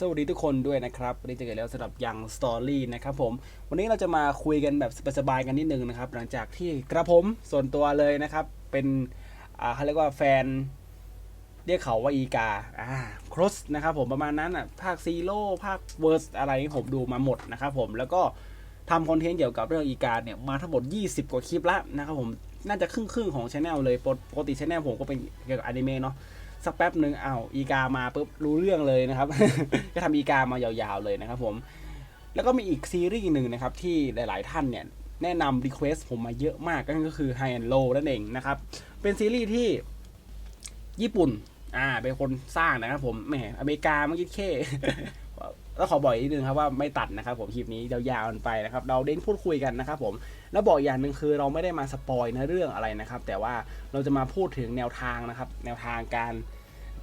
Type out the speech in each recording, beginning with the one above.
สวัสดีทุกคนด้วยนะครับวันนี้เจอกันแล้วสำหรับยังสตอรี่นะครับผม วันนี้เราจะมาคุยกันแบบสบายๆกันนิดนึงนะครับ หลังจากที่กระผมส่วนตัวเลยนะครับ เป็นอ่าเขาเรียกว่าแฟน เรียกเขาว่าอีกาอ่าครสนะครับผมประมาณนั้นอะภาคซีโร่ภาคเวิร์สอะไรผมดูมาหมดนะครับผมแล้วก็ทำคอนเทนต์เกี่ยวกับเรื่องอีกาเนี่ยมาทั้งหมด 20 กว่าคลิปล้วนะครับผมน่าจะครึ่งๆของช anel เลยปกปกติช anel ผมก็เป็นเกี่ยวกับอนิเมะเนาะ สักแป๊บหนึ่งอ้าวอีกามาปุ๊บรู้เรื่องเลยนะครับ ก็ทำอีกามายาวๆเลยนะครับผมแล้วก็มีอีกซีรีส์หนึ่งนะครับที่หลายๆท่านเนี่ยแนะนำรีเควสผมมาเยอะมากนั่นก็คือ High and Low นั่นเองนะครับ เป็นซีรีส์ที่ญี่ปุ่น อ่า เป็นคนสร้างนะครับผม แหม อเมริกาเมื่อกี้แค่ แล้วขอบอกอีกนิดนึงครับว่าไม่ตัดนะครับผมคลิปนี้ยาวๆกันไปนะครับ เราเด้นพูดคุยกันนะครับผมแล้วบอกอย่างหนึ่งคือเราไม่ได้มาสปอยเนื้อเรื่องอะไรนะครับ แต่ว่าเราจะมาพูดถึงแนวทางนะครับ แนวทางการ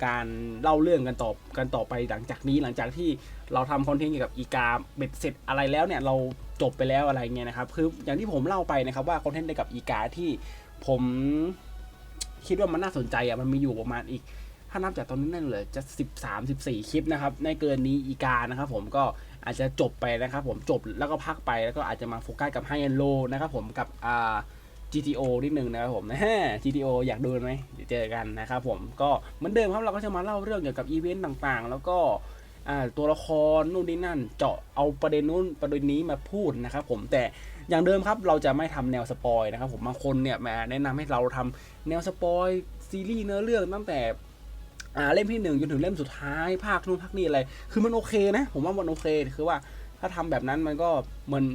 การเล่าเรื่องกันต่อกันต่อไปหลังจากนี้หลังจากที่เราทำคอนเทนต์เกี่ยวกับอีกาเบ็ดเสร็จอะไรแล้วเนี่ยเราจบไปแล้วอะไรเงี้ยนะครับคืออย่างที่ผมเล่าไปนะครับว่าคอนเทนต์เกี่ยวกับอีกาที่ผมคิดว่ามันน่าสนใจอะมันมีอยู่ประมาณอีก ถ้านับจากตอนนี้นั่นเลยจะ 13 14 คลิปนะครับ ในเกินนี้อีกานะครับผมก็อาจจะจบไปนะครับผมจบแล้วก็พักไปแล้วก็อาจจะมาโฟกัสกับไฮแอนโลนะครับผมกับอ่า GTO นิดนึงนะครับผมนะ GTO อยากดูไหมเดี๋ยวเจอกันนะครับผมก็เหมือนเดิมครับเราก็จะมาเล่าเรื่องเกี่ยวกับอีเวนต์ต่างๆ แล้วก็อ่าตัวละครนู่นนี่นั่นเจาะเอาประเด็นนู้นประเด็นนี้มาพูดนะครับผมแต่อย่างเดิมครับเราจะไม่ทำแนวสปอยนะครับผมบางคนเนี่ยมาแนะนำให้เราทำแนวสปอยซีรีส์เนื้อเรื่องตั้งแต่ อ่าเล่มที่หนึ่งจนถึงเล่มสุดท้ายภาคนู่นภาคนี้อะไร คือมันโอเคนะ ผมว่ามันโอเคคือว่าถ้าทำแบบนั้นมันก็เหมือน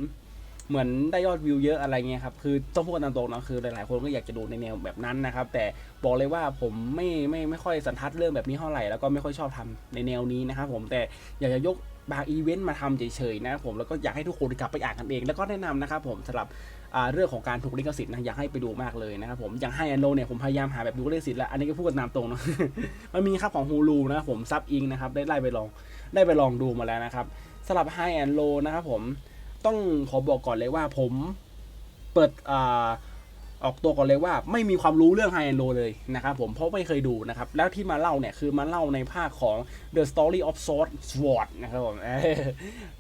เหมือนได้ยอดวิวเยอะอะไรเงี้ยครับ คือต้องพูดกันตามตรงนะคือหลายๆคนก็อยากจะดูในแนวแบบนั้นนะครับ แต่บอกเลยว่าผมไม่ไม่ไม่ค่อยสันทัดเรื่องแบบนี้เท่าไหร่ แล้วก็ไม่ค่อยชอบทำในแนวนี้นะครับผมแต่อยากจะยกบางอีเวนต์มาทำเฉยๆนะครับผมแล้วก็อยากให้ทุกคนกลับไปอ่านกันเอง แล้วก็แนะนำนะครับผมสำหรับ เรื่องของการถูกลิขสิทธิ์นะอยากให้ไปดูมากเลยนะครับผมอย่างให้อันโนเนี่ยผมพยายามหาแบบดูลิขสิทธิ์แล้วอันนี้ก็พูดกันตามตรงเนาะมันมีครับของฮูลูนะครับผมซับอิงนะครับได้ไล่ไปลองได้ไปลองดูมาแล้วนะครับสำหรับไฮแอนโลนะครับผมต้องขอบอกก่อนเลยว่าผมเปิดอ่า ออกตัวก่อนเลยว่าไม่มีความรู้เรื่อง High and Low เลยนะครับผมเพราะไม่เคยดูนะครับ แล้วที่มาเล่าเนี่ยคือมาเล่าในภาคของ The Story of Sword Sword นะครับผม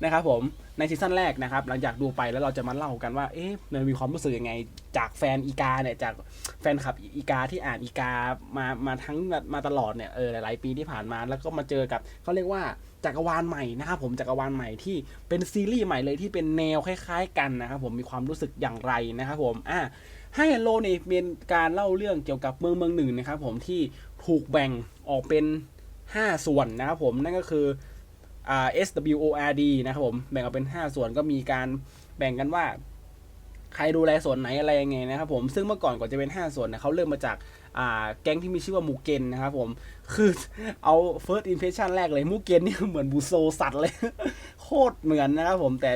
นะครับผมในซีซั่นแรกนะครับ หลังจากดูไปแล้วเราจะมาเล่ากันว่าเอ๊ะมันมีความรู้สึกยังไงจากแฟนอีกาเนี่ยจากแฟนคลับอีกาที่อ่านอีกามามาทั้งมาตลอดเนี่ยเออหลาย ๆ ปีที่ผ่านมาแล้วก็มาเจอกับเขาเรียกว่าจักรวาลใหม่นะครับผมจักรวาลใหม่ที่เป็นซีรีส์ใหม่เลยที่เป็นแนวคล้าย ๆ กันนะครับผมมีความรู้สึกอย่างไรนะครับผมอ่ะให้โลนี่เป็นการเล่าเรื่องเกี่ยวกับเมืองเมืองหนึ่งนะครับผมที่ถูกแบ่งออกเป็น 5 ส่วนนะครับผมนั่นก็คือ SWORD นะครับผมแบ่งออกเป็น 5 ส่วนก็มีการแบ่งกันว่า ใครดูแลส่วนไหนอะไรยังไงนะครับผมซึ่งเมื่อก่อนก่อนจะเป็น 5 ส่วนเนี่ยเขาเริ่มมาจากอ่าแก๊งที่มีชื่อว่ามูเกนนะครับผม คือเอา first impression แรกเลยมูเกนนี่เหมือนบูโซสัตว์เลย โคตรเหมือนนะครับผมแต่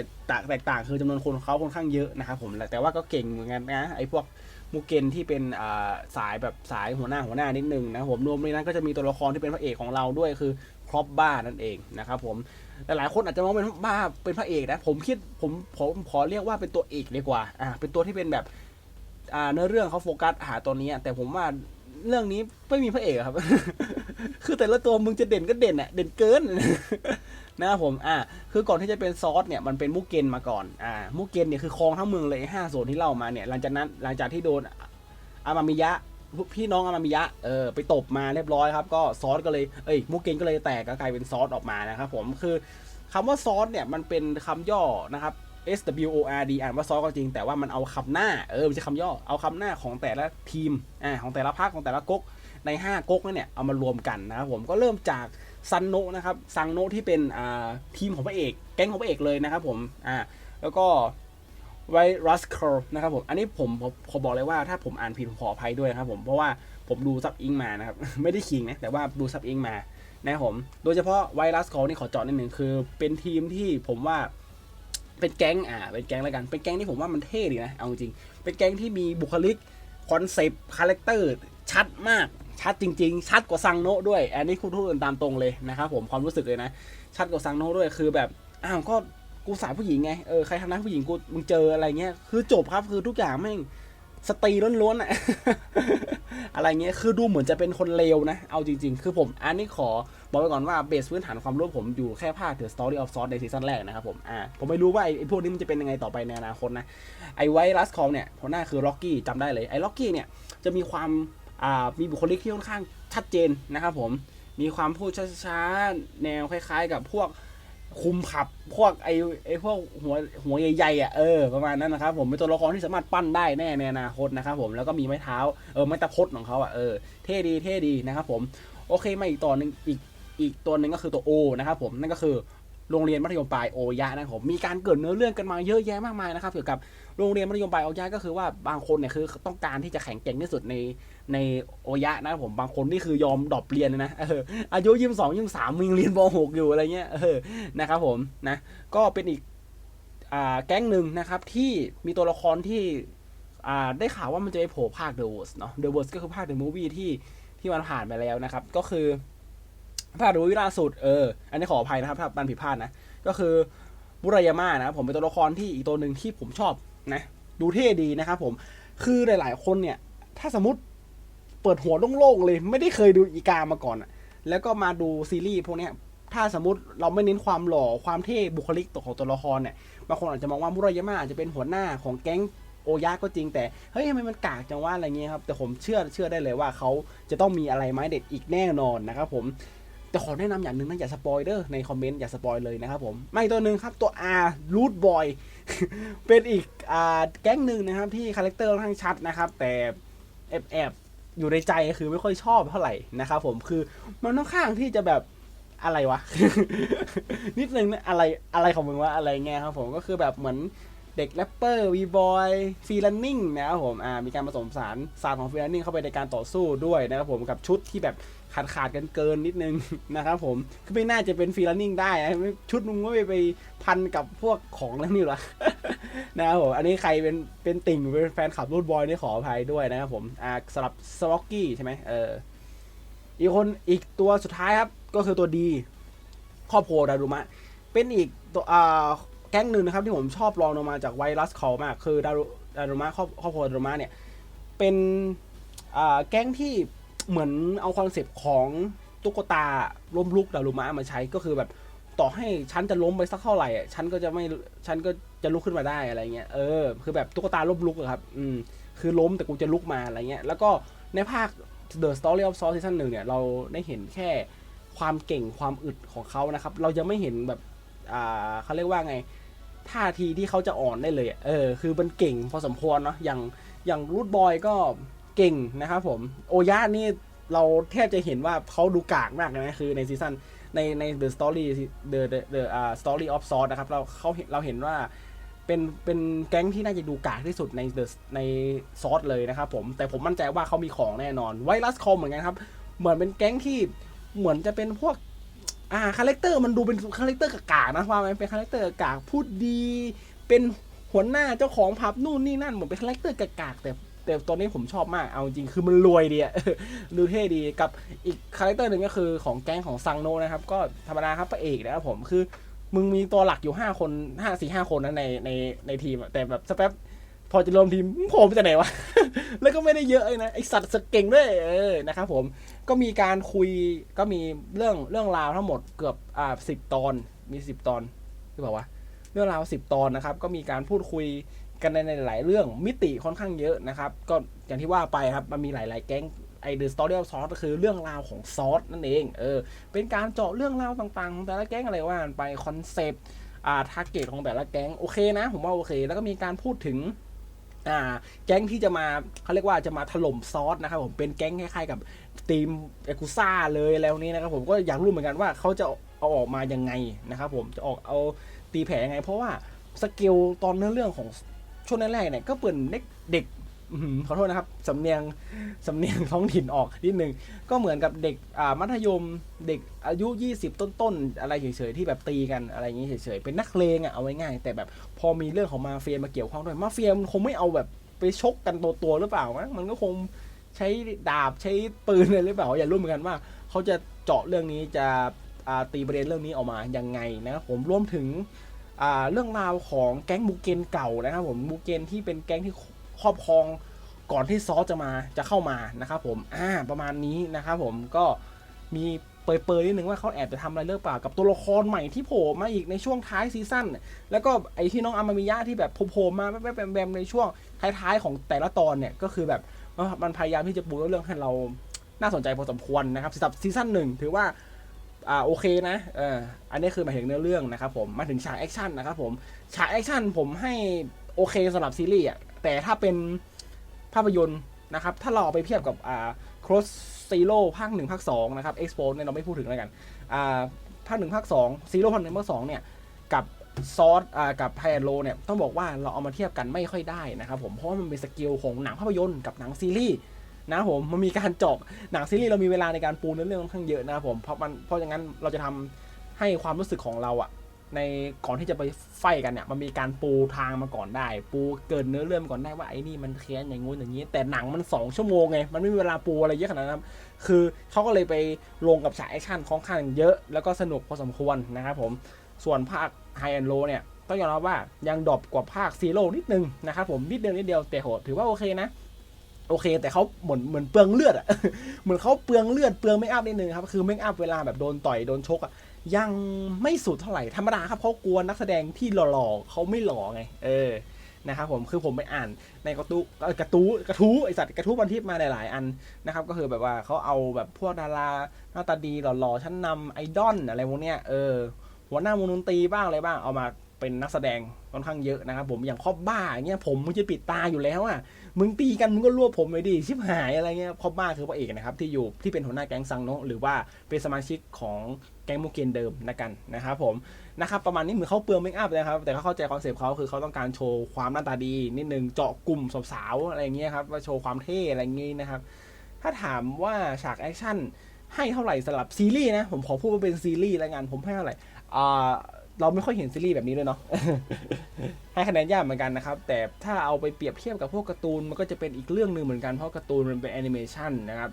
แตกต่างคือจำนวนคนของเขาค่อนข้างเยอะนะครับผมแต่ว่าก็เก่งเหมือนกันนะไอ้พวกมูเกนที่เป็นาสายแบบสายหัวหน้าหัวหน้านิดนึงนะผมรวมในนั้นก็จะมีตัวละครที่เป็นพระเอกของเราด้วยคือครอบบ้านั่นเองนะครับผม หลายๆคนอาจจะมองเป็นบ้าเป็นพระเอกนะ ผมคิดผมผมขอเรียกว่าเป็นตัวเอกดีกว่า อ่า เป็นตัวที่เป็นแบบ อ่าเนื้อเรื่องเขาโฟกัสหาตัวนี้ แต่ผมว่าเรื่องนี้ไม่มีพระเอกครับ คือแต่ละตัวมึงจะเด่นก็เด่นอะเด่นเกินนะครับผม อ่า คือก่อนที่จะเป็นซอสเนี่ยมันเป็นมุกเกนมาก่อน อ่า มุกเกนเนี่ยคือครองทั้งเมืองเลยห้าโซนที่เล่ามาเนี่ย หลังจากนั้นหลังจากที่โดนอามามิยะ พี่น้องอามามิยะเออไปตบมาเรียบร้อยครับ ก็ซอสก็เลยเอ้ยมุกเกนก็เลยแตกก็กลายเป็นซอสออกมานะครับผมคือคำว่าซอสเนี่ยมันเป็นคำย่อนะครับ S W O R D อ่านว่าซอสก็จริง แต่ว่ามันเอาคำหน้าเออไม่ใช่คำย่อเอาคำหน้าของแต่ละทีมอ่าของแต่ละภาคของแต่ละก๊กใน 5ก๊กนั่นเนี่ยเอามารวมกันนะครับผมก็เริ่มจากซันโนะนะครับซังโนะที่เป็นอ่าทีมของพระเอก แก๊งของพระเอกเลยนะครับผมอ่าแล้วก็ ไวรัสคอร์นะครับผมอันนี้ผมผมบอกเลยว่าถ้าผมอ่านผิดผมขออภัยด้วยครับผมเพราะว่าผมดูซับอิงมานะครับ ไม่ได้ขิงนะแต่ว่าดูซับอิงมานะครับผม โดยเฉพาะไวรัสคอร์นี่ขอจาะนิดหนึ่งคือ เป็นทีมที่ผมว่าเป็นแก๊งอ่าเป็นแก๊งแล้วกันเป็นแก๊งที่ผมว่ามันเท่ดีนะเอาจริงเป็นแก๊งที่มีบุคลิกคอนเซปต์คาแรคเตอร์ชัดมากชัดจริง ๆ ชัดกว่าซังโนด้วย อันนี้คุณพูดกันตามตรงเลยนะครับผมความรู้สึกเลยนะ ชัดกว่าซังโนด้วยคือแบบอ้าวก็ กูสายผู้หญิงไง เออ ใครทำร้ายผู้หญิงกูมึงเจออะไรเงี้ย คือจบครับ คือทุกอย่างแม่งสตรีล้วนๆอะอะไรเงี้ย คือดูเหมือนจะเป็นคนเลวนะ เอาจริง ๆ คือผม อันนี้ขอบอกไว้ก่อนว่าเบสพื้นฐานความรู้ผมอยู่แค่ภาค The Story of Sword ในซีซั่นแรกนะครับผม อ่า ผมไม่รู้ว่าไอ้ไอ้พวกนี้มันจะเป็นยังไงต่อไปในอนาคตนะ ไอ้ไวรัสคอมเนี่ยหัวหน้าคือล็อกกี้จำได้เลย ไอ้ล็อกกี้เนี่ยจะมีความ อ่า มีบุคลิกที่ค่อนข้างชัดเจนนะครับผม มีความพูดช้าๆ แนวคล้าย ๆ กับพวก คุมขับพวกไอ้ไอ้พวกหัวหัวใหญ่ๆอะเออประมาณนั้นนะครับผมเป็นตัวละครที่สามารถปั้นได้แน่ในอนาคตนะครับผมแล้วก็มีไม้เท้าเออไม้ตะพดของเขาอะเออเท่ดีเท่ดีนะครับผมโอเคมาอีกตอนหนึ่งอีกอีกตัวหนึ่งก็คือตัวโอนะครับผมนั่นก็คือโรงเรียนมัธยมปลายโอยะนะครับผมมีการเกิดเนื้อเรื่องกันมาเยอะแยะมากมายนะครับเกี่ยวกับ โรงเรียนมัธยมปลายโอยะก็คือว่าบางคนเนี่ยคือต้องการที่จะแข็งแกร่งที่สุดในในโอยะนะครับผมบางคนนี่คือยอมดรอปเรียนเลยนะเอออายุยี่สิบสองยี่สิบสามมึงเรียนปหกอยู่อะไรเงี้ยเออนะครับผมนะก็เป็นอีกอ่าแก๊งหนึ่งนะครับที่มีตัวละครที่อ่าได้ข่าวว่ามันจะไปโผล่ภาค The Worst เนาะ The Worst ก็คือภาค The Movie ที่ที่มันผ่านไปแล้วนะครับ ก็คือภาค The Movie ล่าสุดเอออันนี้ขออภัยนะครับถ้ามันผิดพลาดนะก็คือบุรายาม่านะครับผมเป็นตัวละครที่อีกตัวหนึ่งที่ผมชอบ นะดูเท่ดีนะครับผมคือหลาย ๆ คนเนี่ย ถ้าสมมติเปิดหัวโล่งๆเลย ไม่ได้เคยดูอีกามาก่อนแล้วก็มาดูซีรีส์พวกเนี้ยถ้าสมมติเราไม่เน้นความหล่อความเท่บุคลิกตัวของตัวละครเนี่ยบางคนอาจจะมองว่ามุรายาม่าอาจจะเป็นหัวหน้าของแก๊งโอยะก็จริงแต่เฮ้ยทำไมมันกากจังว่าอะไรเงี้ยครับแต่ผมเชื่อเชื่อได้เลยว่าเขาจะต้องมีอะไรไม้เด็ดอีกแน่นอนนะครับผมแต่ขอแนะนำอย่างหนึ่งนะอย่าสปอยเดอร์ในคอมเมนต์อย่าสปอยเลยนะครับผมไม่ตัวหนึ่งครับตัว R Root Boy เป็นอีกอ่าแก๊งหนึ่งนะครับที่คาแรคเตอร์ค่อนข้างชัดนะครับ แต่แอบแอบอยู่ในใจคือไม่ค่อยชอบเท่าไหร่นะครับผมคือมันค่อนข้างที่จะแบบอะไรวะ นิดนึงนะอะไรอะไรของมึงวะอะไรเงี้ยครับผมก็คือแบบเหมือน เด็กแรปเปอร์วีบอยฟรีลันนิ่งนะครับผมอ่ามีการผสมสารศาสตร์ของฟรีลันนิ่งเข้าไปในการต่อสู้ด้วยนะครับผมกับชุดที่แบบขาดขาดกันเกินนิดนึงนะครับผมคือไม่น่าจะเป็นฟรีลันนิ่งได้นะชุดมึงไม่ไปพันกับพวกของแล้วนี่หรอนะครับผมอันนี้ใครเป็นเป็นติ่งเป็นแฟนคลับรูดบอยนี่ขออภัยด้วยนะครับผมอ่าสำหรับสวอกกี้ใช่ไหมเอออีกคนอีกตัวสุดท้ายครับก็คือตัวดีครอบครัวดารุมะ เป็นอีกตัวอ่า ก๊งหนึ่งนะครับที่ผมชอบลองลงมาจากไวรัสคอลมาก คือดารุดารุมะครอบครอบครัวดารุมะเนี่ย เป็นแก๊งที่เหมือนเอาคอนเซปต์ของตุ๊กตาล้มลุกดารุมะมาใช้ก็คือแบบต่อให้ฉันจะล้มไปสักเท่าไหร่ฉันก็จะไม่ฉันก็จะลุกขึ้นมาได้อะไรเงี้ยเออคือแบบตุ๊กตาล้มลุกอะครับอืมคือล้มแต่กูจะลุกมาอะไรเงี้ยแล้วก็ในภาค The Story of Saw ซีซั่นหนึ่งเนี่ยเราได้เห็นแค่ความเก่งความอึดของเขานะครับ เรายังไม่เห็นแบบอ่าเขาเรียกว่าไง ท่าทีที่เขาจะอ่อนได้เลยเออคือมันเก่งพอสมควรเนาะอย่างอย่างรูทบอยก็เก่งนะครับผมโอยะนี่เราแทบจะเห็นว่าเขาดูกากมากเลยนะคือในซีซั่นในใน The Story The The The uh, Story of Sword นะครับเราเขาเห็นเราเห็นว่าเป็นเป็นแก๊งที่น่าจะดูกากที่สุดใน The ในซอสเลยนะครับผมแต่ผมมั่นใจว่าเขามีของแน่นอนไวรัสคอมเหมือนกันครับ เหมือนเป็นแก๊งที่เหมือนจะเป็นพวก อ่าคาแรคเตอร์มันดูเป็นคาแรคเตอร์กากๆนะว่าไหมเป็นคาแรคเตอร์กากพูดดี เป็นหัวหน้าเจ้าของผับนู่นนี่นั่นเหมือนเป็นคาแรคเตอร์กากๆแต่แต่ตอนนี้ผมชอบมากเอาจริงคือมันรวยดีอะดูเท่ดีกับอีกคาแรคเตอร์หนึ่งก็คือของแก๊งของซังโนนะครับ ก็ธรรมดาครับพระเอกนะครับผมคือมึงมีตัวหลักอยู่ห้าคนห้าสี่ห้าคนนะในในในทีมแต่แบบสแป๊บพอจะรวมทีมผมจากไหนวะ แล้วก็ไม่ได้เยอะเลยนะ ไอสัตว์สเก่งด้วยเออนะครับผม ก็มีการคุยก็มีเรื่องเรื่องราวทั้งหมดเกือบอ่าสิบตอนมีสิบตอนหรือเปล่าวะเรื่องราวสิบตอนนะครับ ก็มีการพูดคุยกันในหลายเรื่องมิติค่อนข้างเยอะนะครับ ก็อย่างที่ว่าไปครับมันมีหลาย ๆ แก๊งไอเดอะสตอรี่ออฟซอสก็คือเรื่องราวของซอสนั่นเองเออเป็นการเจาะเรื่องราวต่างๆของแต่ละแก๊งอะไรว่ากันไปคอนเซปต์อ่าทาร์เก็ตของแต่ละแก๊งโอเคนะ ผมว่าโอเค แล้วก็มีการพูดถึง อ่าแก๊งที่จะมาเขาเรียกว่าจะมาถล่มซอสนะครับผมเป็นแก๊งคล้ายๆกับทีมเอกุซ่าเลยแล้วนี้นะครับผมก็อยากรู้เหมือนกันว่าเขาจะเอาออกมายังไงนะครับผมจะออกเอาตีแผลยังไง เพราะว่าสเกลตอนเนื้อเรื่องของช่วงแรกๆเนี่ยก็เปิดเด็กเด็ก ขอโทษนะครับ สำเนียง สำเนียงท้องถิ่นออกนิดนึง ก็เหมือนกับเด็กอ่ามัธยมเด็กอายุ 20 ต้นๆ อะไรเฉยๆ ที่แบบตีกันอะไรอย่างงี้เฉยๆ เป็นนักเลงอะเอาไว้ง่าย แต่แบบพอมีเรื่องของมาเฟียมาเกี่ยวข้องด้วย มาเฟียมันคงไม่เอาแบบไปชกกันตัวตัวๆหรือเปล่ามั้งมันก็คงใช้ดาบใช้ปืนอะไรหรือเปล่า อย่ารู้เหมือนกันว่า เขาจะเจาะเรื่องนี้จะอ่าตีประเด็นเรื่องนี้ออกมายังไงนะผมรวมถึงอ่าเรื่องราวของแก๊งมูเกนเก่านะครับผมมูเกนที่เป็นแก๊งที่ ครอบครองก่อนที่ซอสจะมาจะเข้ามานะครับผมอ่าประมาณนี้นะครับผมก็มีเปรยๆนิดนึงว่าเขาแอบจะทำอะไรเรื่อเปล่ากับตัวละครใหม่ที่โผล่มาอีกในช่วงท้ายซีซั่นแล้วก็ไอที่น้องอามามิยะที่แบบโผล่มาแวบๆแบมๆในช่วงท้ายๆของแต่ละตอนเนี่ยก็คือแบบมันพยายามที่จะปูเรื่องให้เราน่าสนใจพอสมควรนะครับสำหรับซีซั่นหนึ่งถือว่าอ่าโอเคนะเอออันนี้คือหมายถึงเนื้อเรื่องนะครับผมมาถึงฉากแอคชั่นนะครับผมฉากแอคชั่นผมให้โอเคสำหรับซีรีส์อะ แต่ถ้าเป็นภาพยนตร์นะครับ ถ้าเราเอาไปเทียบกับอ่า cross zero ภาคหนึ่งภาคสองนะครับ expo เนี่ยเราไม่พูดถึงแล้วกันอ่าภาคหนึ่งภาคสอง zero ภาคหนึ่งภาคสองเนี่ยกับซอสอ่ากับไฮแอนโลเนี่ยต้องบอกว่าเราเอามาเทียบกันไม่ค่อยได้นะครับผมเพราะว่ามันเป็นสกิลของหนังภาพยนตร์กับหนังซีรีส์นะผมมันมีการจาะหนังซีรีส์เรามีเวลาในการปูเนื้อเรื่องค่อนข้างเยอะนะครับผมเพราะมันเพราะอย่างนั้นเราจะทำให้ความรู้สึกของเราอะ ในก่อนที่จะไปไฟกันเนี่ยมันมีการปูทางมาก่อนได้ ปูเกินเนื้อเรื่องก่อนได้ว่าไอ้นี่มันแค้นอย่างงู้นอย่างนี้ แต่หนังมัน2ชั่วโมงไงมันไม่มีเวลาปูอะไรเยอะขนาดนั้นคือเขาก็เลยไปลงกับฉากแอคชั่นค่อนข้างเยอะแล้วก็สนุกพอสมควรนะครับผมส่วนภาคไฮแอนด์โลเนี่ยต้องยอมรับว่ายังดรอปกว่าภาคซีโร่นิดนึงนะครับผมนิดเดียวนิดเดียวแต่โหถือว่าโอเคนะโอเค แต่เขาเหมือนเหมือนเปลืองเลือดอะเหมือนเขาเปลืองเลือดเปลืองไม่อัพนิดนึงครับคือไม่อัพเวลาแบบโดนต่อยโดนชกอะ ยังไม่สุดเท่าไหร่ธรรมดาครับเขากลัวนักแสดงที่หล่อๆเขาไม่หล่อไง เออนะครับผมคือผมไปอ่านในกระตู้กระตูกระทู้ไอสัตว์กระทู้บันทิปมาหลายๆอันนะครับก็คือแบบว่าเขาเอาแบบพวกดาราหน้าตาดีหล่อๆชั้นนำไอดอลอะไรพวกเนี้ยเออหัวหน้าวงดนตรีบ้างอะไรบ้างเอามา เป็นนักแสดงค่อนข้างเยอะนะครับผมอย่างครอบบ้าอย่างเงี้ยผมมึงจะปิดตาอยู่แล้วอะมึงตีกันมึงก็รวบผมเลยดิชิบหายอะไรเงี้ยคอบบ้าคือพระเอกนะครับที่อยู่ที่เป็นหัวหน้าแก๊งซังโนหรือว่าเป็นสมาชิกของแก๊งมูเกนเดิมนะกันนะครับผมนะครับประมาณนี้เหมือนเขาเปลืองเมคอัพเลยครับแต่เขาเข้าใจคอนเซปต์เขาคือเขาต้องการโชว์ความหน้าตาดีนิดนึงเจาะกลุ่มสาวๆอะไรเงี้ยครับว่าโชว์ความเท่อะไรเงี้ยนะครับถ้าถามว่าฉากแอคชั่นให้เท่าไหร่สำหรับซีรีส์นะผมขอพูดว่าเป็นซีรีส์แล้วกันผมให้เท่าไหร่อ่า เราไม่ค่อยเห็นซีรีส์แบบนี้เลยเนาะ ให้คะแนนยากเหมือนกันนะครับ แต่ถ้าเอาไปเปรียบเทียบกับพวกการ์ตูนมันก็จะเป็นอีกเรื่องหนึ่งเหมือนกันเพราะการ์ตูนมันเป็นแอนิเมชันนะครับ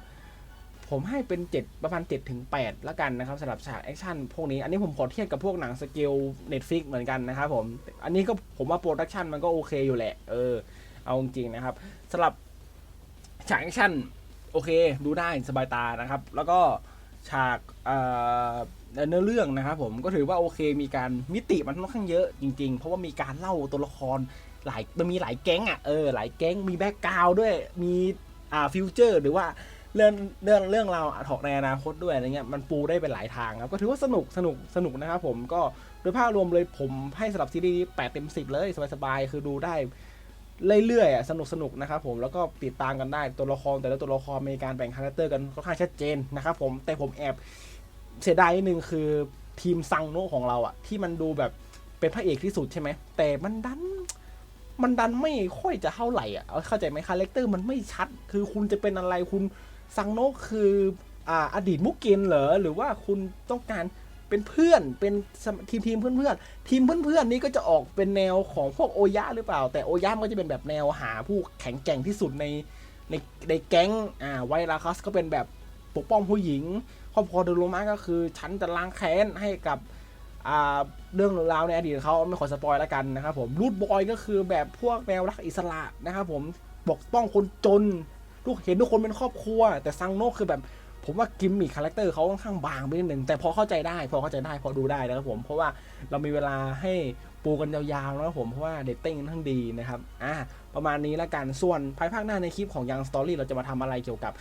ผมให้เป็น 7 ประมาณ7ถึง8แล้วกันนะครับสำหรับฉากแอคชั่นพวกนี้ อันนี้ผมขอเทียบกับพวกหนังสเกล Netflix เหมือนกันนะครับผม อันนี้ก็ผมว่าโปรดักชันมันก็โอเคอยู่แหละ เออ เอาจริงๆนะครับสำหรับฉากแอคชั่นโอเค ดูได้สบายตานะครับ แล้วก็ฉากเอ่อ เนื้อเรื่องนะครับผมก็ถือว่าโอเคมีการมิติมันค่อนข้างเยอะจริง ๆ เพราะว่ามีการเล่าตัวละครหลายมันมีหลายแก๊งอะเออหลายแก๊งมีแบ็กกราวด้วยมีอ่าฟิวเจอร์หรือว่าเรื่องเรื่องเรื่องราวถอกในอนาคตด้วยอะไรเงี้ยมันปูได้เป็นหลายทางครับก็ถือว่าสนุกสนุกสนุกนะครับผมก็โดยภาพรวมเลยผมให้สำหรับซีรีส์นี้แปดเต็มสิบเลยสบายๆคือดูได้เรื่อยๆอะสนุกสนุกนะครับผมแล้วก็ติดตามกันได้ตัวละครแต่ละตัวละครมีการแบ่งคาแรคเตอร์กันค่อนข้างชัดเจนนะครับผมแต่ผมแอบ เสียดายนิดนึงคือทีมซังโนะของเราอะที่มันดูแบบเป็นพระเอกที่สุดใช่ไหมแต่มันดันมันดันไม่ค่อยจะเท่าไหร่อะเข้าใจไหมคาแรคเตอร์มันไม่ชัด คือคุณจะเป็นอะไรคุณซังโนะคืออ่าอดีตมุกเกนเหรอหรือว่าคุณต้องการเป็นเพื่อนเป็นสมทีมทีมเพื่อนๆทีมเพื่อนๆนี้ก็จะออกเป็นแนวของพวกโอยะหรือเปล่า แต่โอยะมันก็จะเป็นแบบแนวหาผู้แข็งแกร่งที่สุดในในในแก๊งอ่าไวราคัสก็เป็นแบบ ปกป้องผู้หญิง ครอบครัวเดโรมาก็คือ ฉันจะล้างแค้นให้กับเรื่องราวในอดีตเขาไม่ขอสปอยแล้วกันนะครับผมรูดบอยก็คือแบบพวกแนวรักอิสระนะครับผมปกป้องคนจนทุกเห็นทุกคนเป็นครอบครัว แต่ซังโนคือแบบผมว่ากิมมิคคาแรคเตอร์เขาค่อนข้างบางไปนิดหนึ่งแต่พอเข้าใจได้ พอเข้าใจได้พอดูได้นะครับผมเพราะว่าเรามีเวลาให้ปูกันยาวๆนะครับผมเพราะว่าเดตติ้งค่อนข้งดีนะครับอ่าประมาณนี้ล้วกันส่วนภายภาคหน้าในคลิปของยังสตอรี่เราจะมาทำอะไรเกี่ยวกับ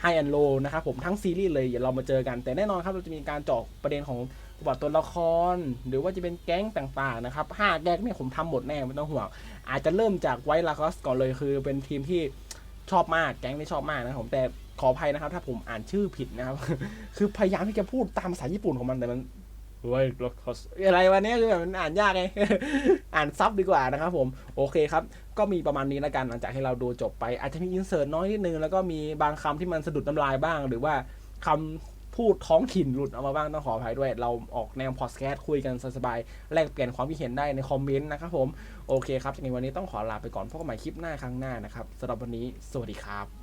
ไฮแอนโลนะครับผมทั้งซีรีส์เลยเดี๋ยวเรามาเจอกัน แต่แน่นอนครับเราจะมีการเจาะประเด็นของประวัติตัวละคร หรือว่าจะเป็นแก๊งต่างๆนะครับห้าแก๊งเนี่ยผมทำหมดแน่ไม่ต้องห่วง อาจจะเริ่มจากไวท์ลาคอสก่อนเลยคือเป็นทีมที่ชอบมากแก๊งที่ชอบมากนะครับผมแต่ขออภัยนะครับ ถ้าผมอ่านชื่อผิดนะครับ คือพยายามที่จะพูดตามภาษาญี่ปุ่นของมันแต่มัน ไวท์ลาคอสอะไรวะเนี้คือแบบมันอ่านยากไง อ่านซับดีกว่านะครับผม โอเคครับ ก็มีประมาณนี้แล้วกันหลังจากให้เราดูจบไป อาจจะมีอินเสิร์ตน้อยนิดนึง แล้วก็มีบางคำที่มันสะดุดน้ำลายบ้าง หรือว่าคำพูดท้องถิ่นหลุดออกมาบ้างต้องขออภัยด้วย เราออกแนวพอดแคสต์คุยกันสบายๆแลกเปลี่ยนความคิดเห็นได้ในคอมเมนต์นะครับผม โอเคครับในวันนี้ต้องขอลาไปก่อนพบกันใหม่คลิปหน้าครั้งหน้านะครับสำหรับวันนี้ สวัสดีครับ